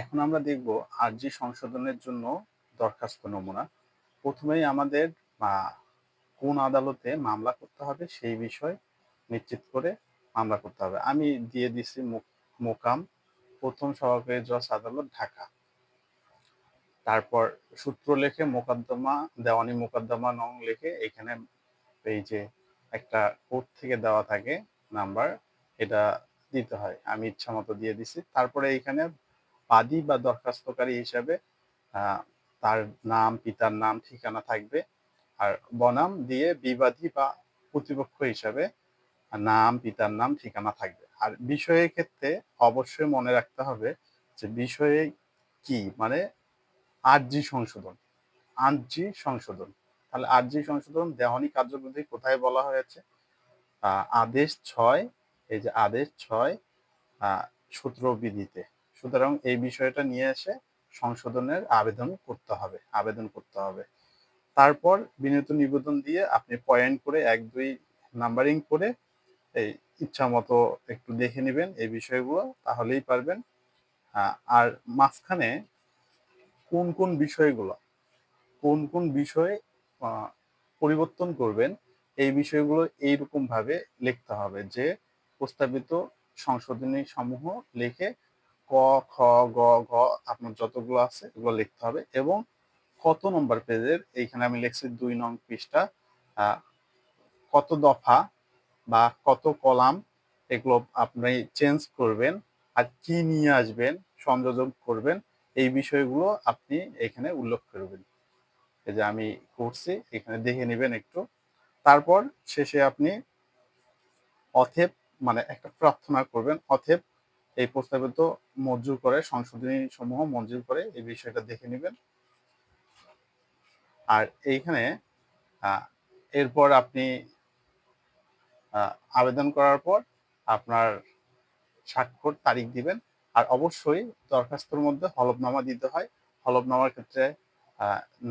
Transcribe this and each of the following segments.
এখন আমরা দেখব আরজি সংশোধনের জন্য দরখাস্ত নমুনা। প্রথমেই আমাদের কোন আদালতে মামলা করতে হবে সেই বিষয় নিশ্চিত করে মামলা করতে হবে। আমি দিয়ে দিছি মোকাম। প্রথম সহকারী জজ আদালত, ঢাকা। তারপর সূত্র লেখে মোকদ্দমা, দেওয়ানি মোকদ্দমা নং লেখে এখানে এই যে একটা কোড থেকে দেওয়া থাকে নাম্বার, এটা দিতে হয়। আমি ইচ্ছা মতো দিয়ে দিছি। তারপরে এইখানে বাদী বা দরখাস্তকারী হিসাবে তার নাম, পিতার নাম, ঠিকানা থাকবে। আর বনাম দিয়ে বিবাদী বা প্রতিপক্ষ হিসাবে নাম, পিতার নাম, ঠিকানা থাকবে। আর বিষয়ের ক্ষেত্রে অবশ্যই মনে রাখতে হবে যে বিষয়ে কি? মানে আরজি সংশোধন। আরজি সংশোধন। তাহলে আরজি সংশোধন দেওয়ানি কার্যবিধি কোথায় বলা হয়েছে? আদেশ ছয়, এই যে আদেশ ছয় সূত্র বিধিতে সুতরাং এই বিষয়টা নিয়ে এসে সংশোধনের আবেদন করতে হবে, আবেদন করতে হবে। তারপর বিনীত নিবেদন দিয়ে আপনি পয়েন্ট করে এক, দুই নাম্বারিং করে এই ইচ্ছা মতো একটু দেখে নেবেন এই বিষয়গুলো, তাহলেই পারবেন। আর মাঝখানে কোন কোন বিষয়গুলো, কোন কোন বিষয়ে পরিবর্তন করবেন, এই বিষয়গুলো এইরকম ভাবে লিখতে হবে যে প্রস্তাবিত সংশোধনী সমূহ লিখে ক, খ, গ, ঘ, আপনার যতগুলো আছে এগুলো লিখতে হবে এবং কত নম্বর পেজের, এইখানে আমি লিখছি দুই নং পৃষ্ঠা কত দফা বা কত কলাম এগুলো আপনি চেঞ্জ করবেন আর কি নিয়ে আসবেন, সংযোজন করবেন, এই বিষয়গুলো আপনি এখানে উল্লেখ করবেন। এই যে আমি করছি, এখানে দেখে নেবেন একটু। তারপর শেষে আপনি অথেব মানে একটা প্রার্থনা করবেন, অথেব এই প্রস্তাবিত মঞ্জুর করে সংশোধনী সমূহ মঞ্জুর করে এই বিষয়টা দেখে নেবেন। আর এইখানে এরপর আপনি আবেদন করার পর আপনার স্বাক্ষর তারিখ দিবেন। আর অবশ্যই দরখাস্তর মধ্যে হলফনামা দিতে হয়। হলফনামার ক্ষেত্রে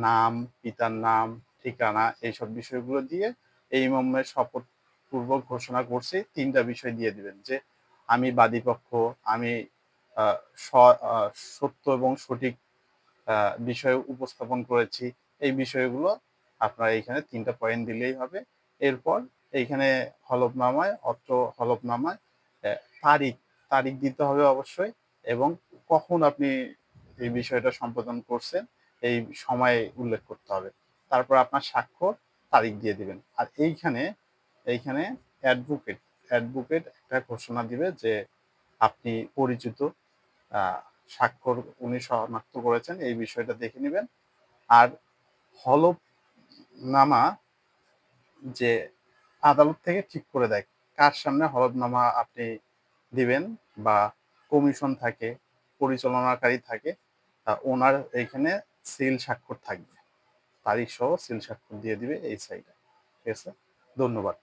নাম, পিতার নাম, ঠিকানা এইসব বিষয়গুলো দিয়ে এই মর্মে শপথ পূর্বক ঘোষণা করছি। তিনটা বিষয় দিয়ে দিবেন যে আমি বাদীপক্ষ, আমি সত্য এবং সঠিক বিষয় উপস্থাপন করেছি। এই বিষয়গুলো আপনার এইখানে তিনটা পয়েন্ট দিলেই হবে। এরপর এইখানে হলফনামায় অত্র হলফনামায় তারিখ তারিখ দিতে হবে অবশ্যই এবং কখন আপনি এই বিষয়টা সম্পাদন করছেন, এই সময় উল্লেখ করতে হবে। তারপর আপনার স্বাক্ষর, তারিখ দিয়ে দিবেন। আর এইখানে এইখানে অ্যাডভোকেট অ্যাডভোকেট একটা ঘোষণা দিবে যে আপনি পরিচিত স্বাক্ষর উনি শনাক্ত করেছেন, এই বিষয়টা দেখে নেবেন। আর হলফনামা যে আদালত থেকে ঠিক করে দেয়, কার সামনে হলফনামা আপনি দিবেন বা কমিশন থাকে, পরিচালনাকারী থাকে ওনার এইখানে সিল স্বাক্ষর থাকবে। তারিখ সহ সিল স্বাক্ষর দিয়ে দিবে এই সাইডে ঠিক আছে? ধন্যবাদ।